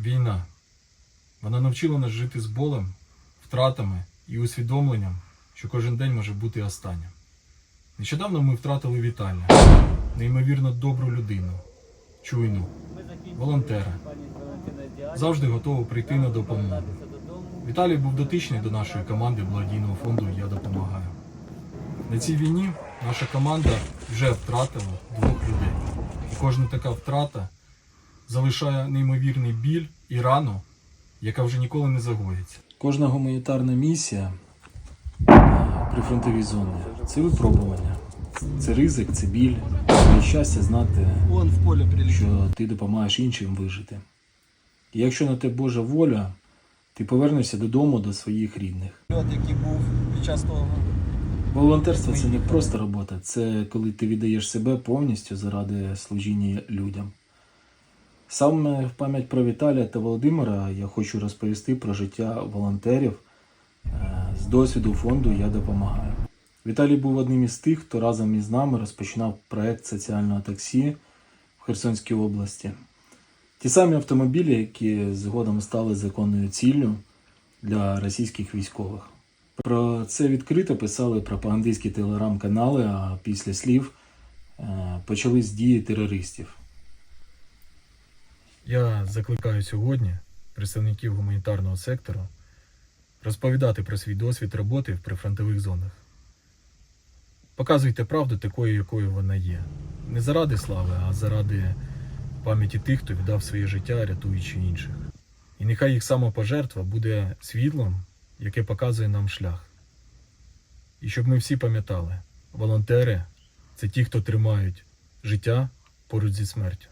Війна. Вона навчила нас жити з болем, втратами і усвідомленням, що кожен день може бути останнім. Нещодавно ми втратили Віталія, неймовірно добру людину, чуйну, волонтера, завжди готову прийти на допомогу. Віталій був дотичний до нашої команди благодійного фонду Я допомагаю. На цій війні наша команда вже втратила двох людей. І кожна така втрата залишає неймовірний біль і рану, яка вже ніколи не загоїться. Кожна гуманітарна місія при фронтовій зоні це випробування, це ризик, це біль, це щастя знати, що ти допомагаєш іншим вижити. І якщо на те Божа воля, ти повернешся додому до своїх рідних. Який був під час того. Волонтерство це не просто робота, це коли ти віддаєш себе повністю заради служіння людям. Саме в пам'ять про Віталія та Володимира я хочу розповісти про життя волонтерів е, з досвіду фонду Я допомагаю. Віталій був одним із тих, хто разом із нами розпочинав проект соціального таксі в Херсонській області. Ті самі автомобілі, які згодом стали законною ціллю для російських військових. Про це відкрито писали пропагандистські телеграм-канали, а після слів е, почались дії терористів. Я закликаю сьогодні представників гуманітарного сектору розповідати про свій досвід роботи в прифронтових зонах. Показуйте правду такою, якою вона є. Не заради слави, а заради пам'яті тих, хто віддав своє життя, рятуючи інших. І нехай їх самопожертва буде світлом, яке показує нам шлях. І щоб ми всі пам'ятали, волонтери це ті, хто тримають життя поруч зі смертю.